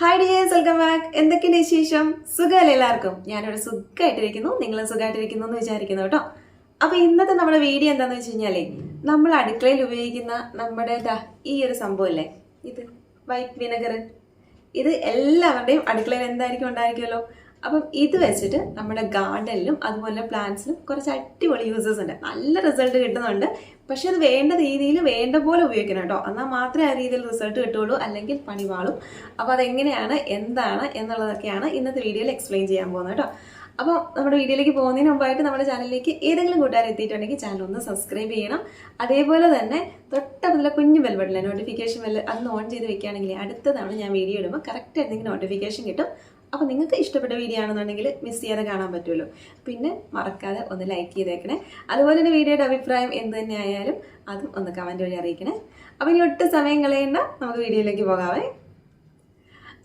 Hi dears welcome back എന്തൊക്കെയുണ്ട് വിശേഷം? സുഖമല്ലേ എല്ലാവർക്കും? ഞാനിവിടെ സുഖമായിട്ടിരിക്കുന്നു. നിങ്ങൾ സുഖമായിട്ടിരിക്കുന്നു എന്ന് വിചാരിക്കുന്നു കേട്ടോ. അപ്പോൾ ഇന്നത്തെ നമ്മുടെ വീഡിയോ എന്താണെന്ന് വെച്ച് കഴിഞ്ഞാലേ നമ്മൾ അടുക്കളയിൽ ഉപയോഗിക്കുന്ന നമ്മുടെ ഈ ഒരു സംഭവമല്ലേ ഇത് വൈറ്റ് വിനെഗർ. ഇത് എല്ലാവരുടെയും അടുക്കളയിൽ എന്തായിരിക്കും ഉണ്ടായിരിക്കുമല്ലോ? അപ്പം ഇത് വെച്ചിട്ട് നമ്മുടെ ഗാർഡനിലും അതുപോലെ പ്ലാന്റ്സിലും കുറച്ച് അടിപൊളി യൂസേഴ്സ് ഉണ്ട്. നല്ല റിസൾട്ട് കിട്ടുന്നുണ്ട്. പക്ഷെ അത് വേണ്ട രീതിയിൽ വേണ്ട പോലെ ഉപയോഗിക്കണം കേട്ടോ. എന്നാൽ മാത്രമേ ആ രീതിയിൽ റിസൾട്ട് കിട്ടുള്ളൂ അല്ലെങ്കിൽ പണി വാളും അപ്പോൾ അതെങ്ങനെയാണ്? എന്താണ്? എന്നുള്ളതൊക്കെയാണ് ഇന്നത്തെ വീഡിയോയിൽ എക്സ്പ്ലെയിൻ ചെയ്യാൻ പോകുന്നത് കേട്ടോ. അപ്പോൾ നമ്മുടെ വീഡിയോയിലേക്ക് പോകുന്നതിന് മുമ്പായിട്ട് നമ്മുടെ ചാനലിലേക്ക് ഏതെങ്കിലും കൂട്ടുകാർ എത്തിയിട്ടുണ്ടെങ്കിൽ ചാനൽ ഒന്ന് സബ്സ്ക്രൈബ് ചെയ്യണം. അതേപോലെ തന്നെ തൊട്ടടുത്തുള്ള കുഞ്ഞു ബെൽ ബട്ടണിലെ നോട്ടിഫിക്കേഷൻ ബെൽ അന്ന് ഓൺ ചെയ്ത് വെക്കുകയാണെങ്കിൽ അടുത്ത തവണ ഞാൻ വീഡിയോ ഇടുമ്പോൾ കറക്റ്റ് എന്തെങ്കിലും നോട്ടിഫിക്കേഷൻ കിട്ടും. അപ്പോൾ നിങ്ങൾക്ക് ഇഷ്ടപ്പെട്ട വീഡിയോ ആണെന്നുണ്ടെങ്കിൽ മിസ് ചെയ്യാതെ കാണാൻ പറ്റുമല്ലോ. പിന്നെ മറക്കാതെ ഒന്ന് ലൈക്ക് ചെയ്തേക്കണേ. അതുപോലെ തന്നെ വീഡിയോയുടെ അഭിപ്രായം എന്ത് തന്നെ ആയാലും അതും ഒന്ന് കമന്റ് വഴി അറിയിക്കണേ. അപ്പോൾ ഇനി ഒട്ടും സമയം കളയണ്ട നമുക്ക് വീഡിയോയിലേക്ക് പോകാവേ.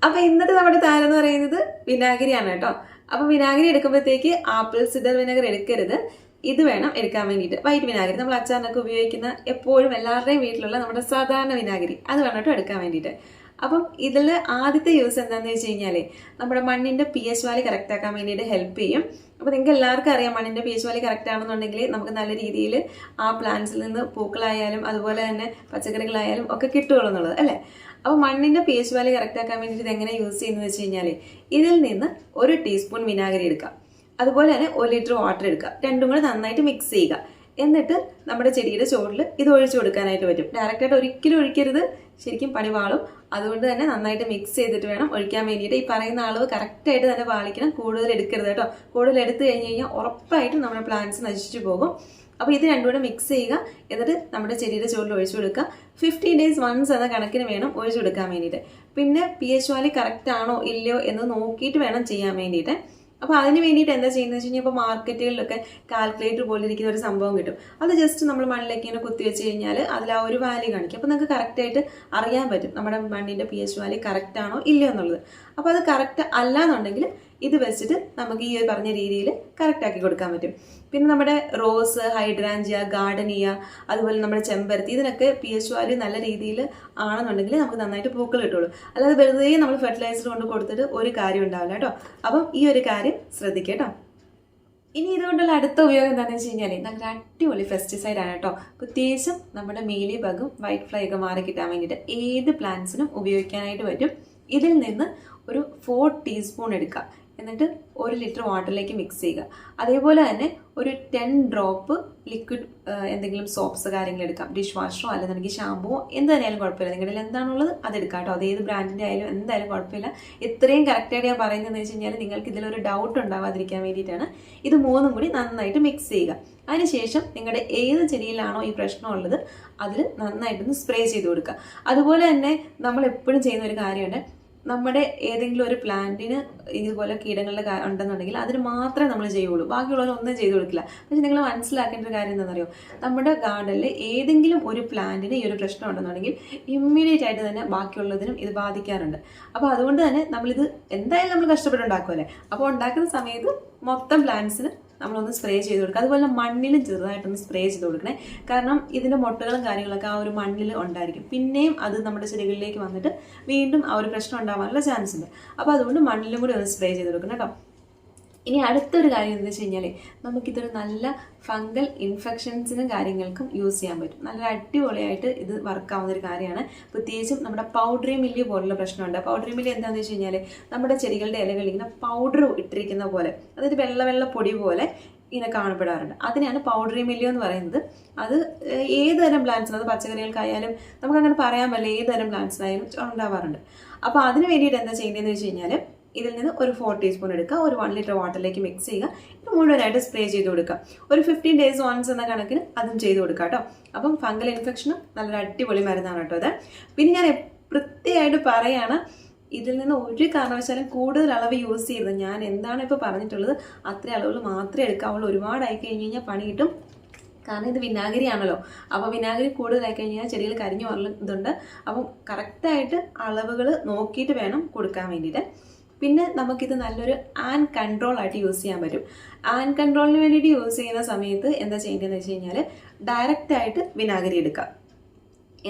അപ്പോൾ ഇന്നത്തെ നമ്മുടെ താരം എന്ന് പറയുന്നത് വിനാഗിരിയാണ് കേട്ടോ. അപ്പോൾ വിനാഗിരി എടുക്കുമ്പോഴത്തേക്ക് ആപ്പിൾ സിഡർ വിനാഗിരി എടുക്കരുത്. ഇത് വേണം എടുക്കാൻ വേണ്ടിയിട്ട്. വൈറ്റ് വിനാഗിരി. നമ്മൾ അച്ചാറിനൊക്കെ ഉപയോഗിക്കുന്ന എപ്പോഴും എല്ലാവരുടെയും വീട്ടിലുള്ള നമ്മുടെ സാധാരണ വിനാഗിരി. അത് വേണം കേട്ടോ എടുക്കാൻ വേണ്ടിയിട്ട്. അപ്പം ഇതിൽ ആദ്യത്തെ യൂസ് എന്താണെന്ന് വെച്ച് കഴിഞ്ഞാൽ നമ്മുടെ മണ്ണിന്റെ പി എച്ച് വാലി കറക്റ്റ് ആക്കാൻ വേണ്ടിയിട്ട് ഹെൽപ്പ് ചെയ്യും. അപ്പോൾ നിങ്ങൾക്ക് എല്ലാവർക്കും അറിയാം മണ്ണിന്റെ പി എച്ച് വാലി കറക്റ്റ് ആണെന്നുണ്ടെങ്കിൽ നമുക്ക് നല്ല രീതിയിൽ ആ പ്ലാന്റ്സിൽ നിന്ന് പൂക്കളായാലും അതുപോലെ തന്നെ പച്ചക്കറികളായാലും ഒക്കെ കിട്ടുകയുള്ളൂ എന്നുള്ളത് അല്ലേ? അപ്പോൾ മണ്ണിന്റെ പി എച്ച് വാലി കറക്റ്റ് ആക്കാൻ വേണ്ടിയിട്ട് ഇത് എങ്ങനെ യൂസ് ചെയ്യുന്നത് വെച്ച് കഴിഞ്ഞാൽ ഇതിൽ നിന്ന് ഒരു ടീസ്പൂൺ വിനാഗിരി എടുക്കാം അതുപോലെ തന്നെ ഒരു ലിറ്റർ വാട്ടർ എടുക്കുക. രണ്ടും കൂടെ നന്നായിട്ട് മിക്സ് ചെയ്യുക. എന്നിട്ട് നമ്മുടെ ചെടിയുടെ ചോറിൽ ഇത് ഒഴിച്ചു കൊടുക്കാനായിട്ട് പറ്റും. ഡയറക്റ്റായിട്ട് ഒരിക്കലും ഒഴിക്കരുത്. ശരിക്കും പണി വാളും. അതുകൊണ്ട് തന്നെ നന്നായിട്ട് മിക്സ് ചെയ്തിട്ട് വേണം ഒഴിക്കാൻ വേണ്ടിയിട്ട്. ഈ പറയുന്ന അളവ് കറക്റ്റായിട്ട് തന്നെ പാലിക്കണം കൂടുതൽ എടുക്കരുത് കേട്ടോ. കൂടുതൽ എടുത്തു കഴിഞ്ഞ് കഴിഞ്ഞാൽ ഉറപ്പായിട്ടും നമ്മുടെ പ്ലാന്റ്സ് നശിച്ചു പോകും. അപ്പോൾ ഇത് രണ്ടും കൂടെ മിക്സ് ചെയ്യുക. എന്നിട്ട് നമ്മുടെ ചെടിയുടെ ചോറിൽ ഒഴിച്ചു കൊടുക്കുക. ഫിഫ്റ്റീൻ ഡേയ്സ് വൺസ് എന്ന കണക്കിന് വേണം ഒഴിച്ചു കൊടുക്കാൻ വേണ്ടിയിട്ട്. പിന്നെ പി എച്ച് വാലി കറക്റ്റ് ആണോ ഇല്ലയോ എന്ന് നോക്കിയിട്ട് വേണം ചെയ്യാൻ വേണ്ടിയിട്ട്. അപ്പോൾ അതിന് വേണ്ടിയിട്ട് എന്താ ചെയ്യുന്നത് വെച്ച് കഴിഞ്ഞാൽ ഇപ്പോൾ മാർക്കറ്റുകളിലൊക്കെ കാൽക്കുലേറ്റർ പോലെ ഇരിക്കുന്ന ഒരു സംഭവം കിട്ടും. അത് ജസ്റ്റ് നമ്മൾ മണ്ണിലേക്ക് ഇങ്ങനെ കുത്തി വെച്ച് കഴിഞ്ഞാൽ അതിൽ ആ ഒരു വാല്യൂ കാണിക്കും. അപ്പോൾ നിങ്ങൾക്ക് കറക്റ്റായിട്ട് അറിയാൻ പറ്റും നമ്മുടെ മണ്ണിന്റെ പി എച്ച് വാല്യൂ കറക്റ്റാണോ ഇല്ലയോ എന്നുള്ളത്. അപ്പോൾ അത് കറക്റ്റ് അല്ല എന്നുണ്ടെങ്കിൽ ഇത് വെച്ചിട്ട് നമുക്ക് ഈ പറഞ്ഞ രീതിയിൽ കറക്റ്റാക്കി കൊടുക്കാൻ പറ്റും. പിന്നെ നമ്മുടെ റോസ് ഹൈഡ്രാഞ്ചിയ ഗാർഡനിയ അതുപോലെ നമ്മുടെ ചെമ്പരത്തി ഇതിനൊക്കെ പി എച്ച് വാല്യൂ നല്ല രീതിയിൽ ആണെന്നുണ്ടെങ്കിൽ നമുക്ക് നന്നായിട്ട് പൂക്കൾ കിട്ടുള്ളൂ. അല്ലാതെ വെറുതെ നമ്മൾ ഫെർട്ടിലൈസർ കൊണ്ട് കൊടുത്തിട്ട് ഒരു കാര്യം ഉണ്ടാവില്ല കേട്ടോ. അപ്പം ഈ ഒരു കാര്യം ശ്രദ്ധിക്കുക ഇനി ഇതുകൊണ്ടുള്ള അടുത്ത ഉപയോഗം എന്താണെന്ന് വെച്ച് കഴിഞ്ഞാൽ നല്ല അടിപൊളി ഫെസ്റ്റിസൈഡ് ആണ് കേട്ടോ. പ്രത്യേകിച്ചും നമ്മുടെ മീലി ബഗും വൈറ്റ് ഫ്ലൈ ഒക്കെ മാറി കിട്ടാൻ വേണ്ടിയിട്ട് ഏത് പ്ലാന്റ്സിനും ഉപയോഗിക്കാനായിട്ട് പറ്റും. ഇതിൽ നിന്ന് ഒരു ഫോർ ടീസ്പൂൺ എടുക്കുക. എന്നിട്ട് ഒരു ലിറ്റർ വാട്ടറിലേക്ക് മിക്സ് ചെയ്യുക. അതേപോലെ തന്നെ ഒരു ടെൻ ഡ്രോപ്പ് ലിക്വിഡ് എന്തെങ്കിലും സോപ്സ് കാര്യങ്ങൾ എടുക്കാം. ഡിഷ് വാഷറോ അല്ലെന്നുണ്ടെങ്കിൽ ഷാമ്പുവോ എന്ത് തന്നെയാലും കുഴപ്പമില്ല. നിങ്ങളുടെ എന്താണുള്ളത് അത് എടുക്കാം കേട്ടോ. അത് ഏത് ബ്രാൻഡിന്റെ ആയാലും എന്തായാലും കുഴപ്പമില്ല. ഇത്രയും കറക്റ്റായിട്ട് ഞാൻ പറയുന്നതെന്ന് വെച്ച് കഴിഞ്ഞാൽ നിങ്ങൾക്ക് ഇതിലൊരു ഡൗട്ട് ഉണ്ടാവാതിരിക്കാൻ വേണ്ടിയിട്ടാണ് ഇത് മൂന്നും കൂടി നന്നായിട്ട് മിക്സ് ചെയ്യുക. അതിനുശേഷം നിങ്ങളുടെ ഏത് ചെടിയിലാണോ ഈ പ്രശ്നമുള്ളത് അതിൽ നന്നായിട്ടൊന്ന് സ്പ്രേ ചെയ്ത് കൊടുക്കുക. അതുപോലെ തന്നെ നമ്മൾ എപ്പോഴും ചെയ്യുന്ന ഒരു കാര്യമുണ്ട്. നമ്മുടെ ഏതെങ്കിലും ഒരു പ്ലാന്റിന് ഇതുപോലെ കീടങ്ങളുടെ ഉണ്ടെന്നുണ്ടെങ്കിൽ അതിന് മാത്രമേ നമ്മൾ ചെയ്യുള്ളൂ. ബാക്കിയുള്ളവർ ഒന്നും ചെയ്തു കൊടുക്കില്ല. പക്ഷെ നിങ്ങൾ മനസ്സിലാക്കേണ്ട ഒരു കാര്യം എന്താണെന്നറിയോ? നമ്മുടെ ഗാർഡനിൽ ഏതെങ്കിലും ഒരു പ്ലാന്റിന് ഈ ഒരു പ്രശ്നം ഉണ്ടെന്നുണ്ടെങ്കിൽ ഇമ്മീഡിയറ്റ് ആയിട്ട് തന്നെ ബാക്കിയുള്ളതിനും ഇത് ബാധിക്കാറുണ്ട്. അപ്പോൾ അതുകൊണ്ട് തന്നെ നമ്മളിത് എന്തായാലും നമ്മൾ കഷ്ടപ്പെട്ട് ഉണ്ടാക്കുമല്ലേ അപ്പോൾ ഉണ്ടാക്കുന്ന സമയത്ത് മൊത്തം പ്ലാന്റ്സിന് നമ്മളൊന്ന് സ്പ്രേ ചെയ്ത് കൊടുക്കുക. അതുപോലെ മണ്ണിലും ചെറുതായിട്ടൊന്ന് സ്പ്രേ ചെയ്ത് കൊടുക്കണേ. കാരണം ഇതിന്റെ മുട്ടകളും കാര്യങ്ങളൊക്കെ ആ ഒരു മണ്ണിൽ ഉണ്ടായിരിക്കും. പിന്നെയും അത് നമ്മുടെ ചെടികളിലേക്ക് വന്നിട്ട് വീണ്ടും ആ ഒരു പ്രശ്നം ഉണ്ടാവാനുള്ള ചാൻസ് ഉണ്ട്. അപ്പോൾ അതുകൊണ്ട് മണ്ണിലും കൂടി ഒന്ന് സ്പ്രേ ചെയ്ത് കൊടുക്കണം കേട്ടോ. ഇനി അടുത്തൊരു കാര്യം എന്താ വെച്ച് കഴിഞ്ഞാൽ നമുക്കിതൊരു നല്ല ഫംഗൽ ഇൻഫെക്ഷൻസിനും കാര്യങ്ങൾക്കും യൂസ് ചെയ്യാൻ പറ്റും. നല്ല അടിപൊളിയായിട്ട് ഇത് വർക്കാവുന്ന ഒരു കാര്യമാണ്. പ്രത്യേകിച്ചും നമ്മുടെ പൗഡറി മില്ലി പോലുള്ള പ്രശ്നമുണ്ട്. പൗഡറി മില്ലി എന്താണെന്ന് വെച്ച് കഴിഞ്ഞാൽ നമ്മുടെ ചെടികളുടെ ഇലകളിൽ ഇങ്ങനെ പൗഡർ ഇട്ടിരിക്കുന്ന പോലെ അതായത് വെള്ള വെള്ള പൊടി പോലെ ഇങ്ങനെ കാണപ്പെടാറുണ്ട്. അതിനെയാണ് പൗഡറി മില്ലിയോ എന്ന് പറയുന്നത്. അത് ഏത് തരം പ്ലാന്റ്സിന് അത് പച്ചക്കറികൾക്കായാലും നമുക്കങ്ങനെ പറയാൻ പറ്റില്ല ഏത് തരം പ്ലാന്റ്സിനായാലും ഉണ്ടാവാറുണ്ട്. അപ്പോൾ അതിന് വേണ്ടിയിട്ട് എന്താ ചെയ്യേണ്ടതെന്ന് വെച്ച് കഴിഞ്ഞാൽ ഇതിൽ നിന്ന് ഒരു ഫോർ ടീസ്പൂൺ എടുക്കുക ഒരു വൺ ലിറ്റർ വാട്ടറിലേക്ക് മിക്സ് ചെയ്യുക. ഇത് മുഴുവനായിട്ട് സ്പ്രേ ചെയ്ത് കൊടുക്കുക. ഒരു ഫിഫ്റ്റീൻ ഡേയ്സ് വൺസ് എന്ന കണക്കിന് അതും ചെയ്ത് കൊടുക്കുക കേട്ടോ. അപ്പം ഫംഗൽ ഇൻഫെക്ഷനും നല്ലൊരു അടിപൊളി മരുന്നാണ് കേട്ടോ അത് പിന്നെ ഞാൻ വൃത്തിയായിട്ട് പറയാണ് ഇതിൽ നിന്ന് ഒരു കാരണവശാലും കൂടുതൽ അളവ് യൂസ് ചെയ്യരുത്. ഞാൻ എന്താണ് ഇപ്പോൾ പറഞ്ഞിട്ടുള്ളത്? അത്ര അളവുകൾ മാത്രമേ എടുക്കാവുള്ളൂ. ഒരുപാടായി കഴിഞ്ഞ് കഴിഞ്ഞാൽ പണി കിട്ടും. കാരണം ഇത് വിനാഗിരി ആണല്ലോ. അപ്പോൾ വിനാഗിരി കൂടുതലായി കഴിഞ്ഞാൽ ചെടികൾ കരിഞ്ഞു വരുന്നുണ്ട് അപ്പം കറക്റ്റായിട്ട് അളവുകൾ നോക്കിയിട്ട് വേണം കൊടുക്കാൻ വേണ്ടിയിട്ട്. പിന്നെ നമുക്കിത് നല്ലൊരു ആൻഡ് കൺട്രോൾ ആയിട്ട് യൂസ് ചെയ്യാൻ പറ്റും. ആൻഡ് കൺട്രോളിന് വേണ്ടിയിട്ട് യൂസ് ചെയ്യുന്ന സമയത്ത് എന്താ ചെയ്യേണ്ടതെന്ന് വെച്ച് കഴിഞ്ഞാൽ ഡയറക്റ്റ് ആയിട്ട് വിനാഗിരി എടുക്കുക.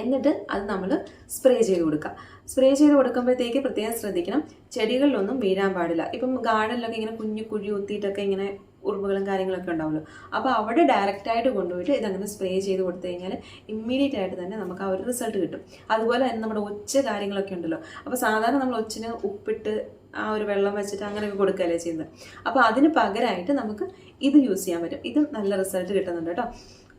എന്നിട്ട് അത് നമ്മൾ സ്പ്രേ ചെയ്ത് കൊടുക്കുക. സ്പ്രേ ചെയ്ത് കൊടുക്കുമ്പോഴത്തേക്ക് പ്രത്യേകം ശ്രദ്ധിക്കണം. ചെടികളിലൊന്നും വീഴാൻ പാടില്ല. ഇപ്പം ഗാർഡനിലൊക്കെ ഇങ്ങനെ കുഞ്ഞു കുഴി ഊത്തിയിട്ടൊക്കെ ഇങ്ങനെ ഉറുമ്പുകളും കാര്യങ്ങളൊക്കെ ഉണ്ടാവുമല്ലോ. അപ്പോൾ അവിടെ ഡയറക്റ്റായിട്ട് കൊണ്ടുപോയിട്ട് ഇതങ്ങനെ സ്പ്രേ ചെയ്ത് കൊടുത്തു കഴിഞ്ഞാൽ ഇമ്മീഡിയറ്റ് ആയിട്ട് തന്നെ നമുക്ക് ആ ഒരു റിസൾട്ട് കിട്ടും. അതുപോലെ തന്നെ നമ്മുടെ ഒച്ച കാര്യങ്ങളൊക്കെ ഉണ്ടല്ലോ. അപ്പോൾ സാധാരണ നമ്മൾ ഒച്ചിന് ഉപ്പിട്ട് ആ ഒരു വെള്ളം വെച്ചിട്ട് അങ്ങനെയൊക്കെ കൊടുക്കുകയല്ലേ ചെയ്യുന്നത്. അപ്പോൾ അതിന് പകരമായിട്ട് നമുക്ക് ഇത് യൂസ് ചെയ്യാൻ പറ്റും. ഇത് നല്ല റിസൾട്ട് കിട്ടുന്നുണ്ട് കേട്ടോ.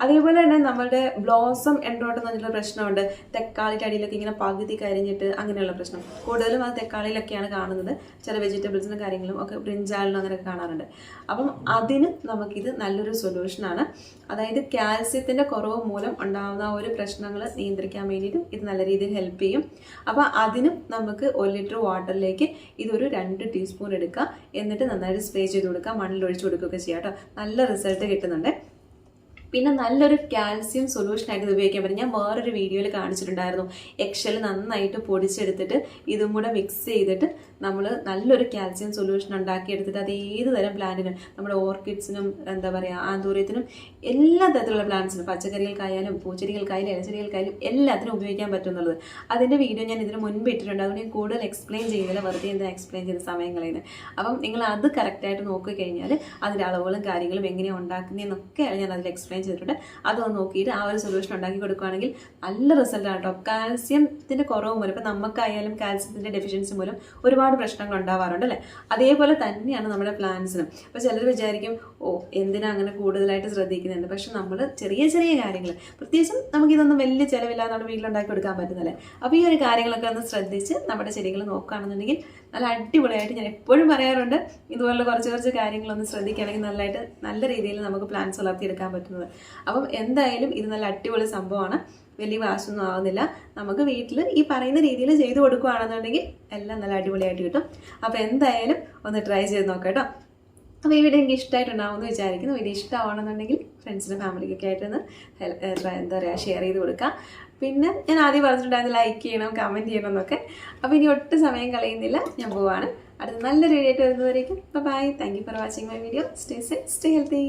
അതേപോലെ തന്നെ നമ്മുടെ ബ്ലോസം എൻഡ്രോട്ട് എന്ന് പ്രശ്നമുണ്ട്. തക്കാളിയുടെ അടിയിലൊക്കെ ഇങ്ങനെ പകുതി കരിഞ്ഞിട്ട് അങ്ങനെയുള്ള പ്രശ്നം. കൂടുതലും അത് തക്കാളിയിലൊക്കെയാണ് കാണുന്നത്. ചില വെജിറ്റബിൾസിനും കാര്യങ്ങളും ഒക്കെ ബ്രിഞ്ചാലിനും അങ്ങനെയൊക്കെ കാണാറുണ്ട്. അപ്പം അതിന് നമുക്കിത് നല്ലൊരു സൊല്യൂഷനാണ് അതായത് കാൽസ്യത്തിന്റെ കുറവ് മൂലം ഉണ്ടാകുന്ന ഒരു പ്രശ്നങ്ങൾ നിയന്ത്രിക്കാൻ വേണ്ടിയിട്ടും ഇത് നല്ല രീതിയിൽ ഹെൽപ്പ് ചെയ്യും. അപ്പോൾ അതിനും നമുക്ക് ഒരു ലിറ്റർ വാട്ടറിലേക്ക് ഇതൊരു രണ്ട് ടീസ്പൂൺ എടുക്കുക. എന്നിട്ട് നന്നായിട്ട് സ്പ്രേ ചെയ്ത് കൊടുക്കുക. മണ്ണിൽ ഒഴിച്ചു കൊടുക്കുകയൊക്കെ ചെയ്യാം കേട്ടോ. നല്ല റിസൾട്ട് കിട്ടുന്നുണ്ട്. പിന്നെ നല്ലൊരു കാൽസ്യം സൊല്യൂഷൻ ആയിട്ട് ഇത് ഉപയോഗിക്കാൻ പറ്റും. ഞാൻ വേറൊരു വീഡിയോയിൽ കാണിച്ചിട്ടുണ്ടായിരുന്നു. എക്ഷൽ നന്നായിട്ട് പൊടിച്ചെടുത്തിട്ട് ഇതും കൂടെ മിക്സ് ചെയ്തിട്ട് നമ്മൾ നല്ലൊരു കാൽസ്യം സൊല്യൂഷൻ ഉണ്ടാക്കിയെടുത്തിട്ട് അത് ഏത് തരം പ്ലാന്റിനും നമ്മുടെ ഓർക്കിഡ്സിനും എന്താ പറയുക ആന്തൂര്യത്തിനും എല്ലാ തരത്തിലുള്ള പ്ലാന്റ്സിനും പച്ചക്കറികൾക്കായാലും പൂച്ചെടികൾക്കായാലും ഇലച്ചെടികൾക്കായാലും എല്ലാത്തിനും ഉപയോഗിക്കാൻ പറ്റും എന്നുള്ളത് അതിന്റെ വീഡിയോ ഞാൻ ഇതിന് മുൻപ് ഇട്ടിട്ടുണ്ട്. അതുകൊണ്ട് ഞാൻ കൂടുതൽ എക്സ്പ്ലെയിൻ ചെയ്യുന്നില്ല. വെറുതെ എന്താ എക്സ്പ്ലെയിൻ ചെയ്ത സമയം കളയുന്നത് അപ്പം നിങ്ങൾ അത് കറക്റ്റായിട്ട് നോക്കിക്കഴിഞ്ഞാൽ അതിന്റെ അളവുകളും കാര്യങ്ങളും എങ്ങനെയാണ് ഉണ്ടാക്കുന്നതെന്നൊക്കെ ഞാൻ അതിൽ എക്സ്പ്ലെയിൻ ചെയ്തിട്ടുണ്ട്. അതൊന്ന് നോക്കിയിട്ട് ആ ഒരു സൊല്യൂഷൻ ഉണ്ടാക്കി കൊടുക്കുകയാണെങ്കിൽ നല്ല റിസൾട്ടാണ് കേട്ടോ. കാൽസ്യത്തിന്റെ കുറവ് മൂലം ഇപ്പം നമുക്കായാലും കാൽസ്യത്തിന്റെ ഡെഫിഷ്യൻസി മൂലം ഒരുപാട് പ്രശ്നങ്ങൾ ഉണ്ടാവാറുണ്ട് അല്ലേ? അതേപോലെ തന്നെയാണ് നമ്മുടെ പ്ലാന്റ്സിനും അപ്പോൾ ചിലർ വിചാരിക്കും ഓ എന്തിനാ അങ്ങനെ കൂടുതലായിട്ട് ശ്രദ്ധിക്കുന്നുണ്ട് പക്ഷെ നമ്മൾ ചെറിയ ചെറിയ കാര്യങ്ങൾ പ്രത്യേകിച്ചും നമുക്കിതൊന്നും വലിയ ചിലവില്ലാതെ നമ്മുടെ വീട്ടിലുണ്ടാക്കി കൊടുക്കാൻ പറ്റുന്നല്ലേ അപ്പോൾ ഈ ഒരു കാര്യങ്ങളൊക്കെ ഒന്ന് ശ്രദ്ധിച്ച് നമ്മുടെ ചെടികൾ നോക്കുകയാണെന്നുണ്ടെങ്കിൽ നല്ല അടിപൊളിയായിട്ട് ഞാൻ എപ്പോഴും പറയാറുണ്ട് ഇതുപോലുള്ള കുറച്ച് കുറച്ച് കാര്യങ്ങളൊന്ന് ശ്രദ്ധിക്കുകയാണെങ്കിൽ നല്ലതായിട്ട് നല്ല രീതിയിൽ നമുക്ക് പ്ലാന്റ്സ് വളർത്തിയെടുക്കാൻ പറ്റുന്നത്. അപ്പം എന്തായാലും ഇത് നല്ല അടിപൊളി സംഭവമാണ്. വലിയ വാശൊന്നും ആവുന്നില്ല. നമുക്ക് വീട്ടിൽ ഈ പറയുന്ന രീതിയിൽ ചെയ്തു കൊടുക്കുകയാണെന്നുണ്ടെങ്കിൽ എല്ലാം നല്ല അടിപൊളിയായിട്ട് കിട്ടും. അപ്പോൾ എന്തായാലും ഒന്ന് ട്രൈ ചെയ്ത് നോക്കാം കേട്ടോ. അപ്പോൾ ഈ വീഡിയോ എനിക്ക് ഇഷ്ടമായിട്ടുണ്ടാവുമെന്ന് വിചാരിക്കുന്നു. വീഡിയോ ഇഷ്ടമാവണമെന്നുണ്ടെങ്കിൽ ഫ്രണ്ട്സിനും ഫാമിലിക്കൊക്കെ ആയിട്ടൊന്ന് എന്താ പറയുക ഷെയർ ചെയ്ത് കൊടുക്കുക പിന്നെ ഞാൻ ആദ്യം പറഞ്ഞിട്ടുണ്ടായിരുന്നു ലൈക്ക് ചെയ്യണം കമന്റ് ചെയ്യണം എന്നൊക്കെ. അപ്പോൾ ഇനി ഒട്ടും സമയം കളയുന്നില്ല. ഞാൻ പോവാണ്. അടുത്ത നല്ലൊരു വീഡിയോ ആയിട്ട് വരുന്നവരേക്കും bye thank you for watching my video stay safe stay healthy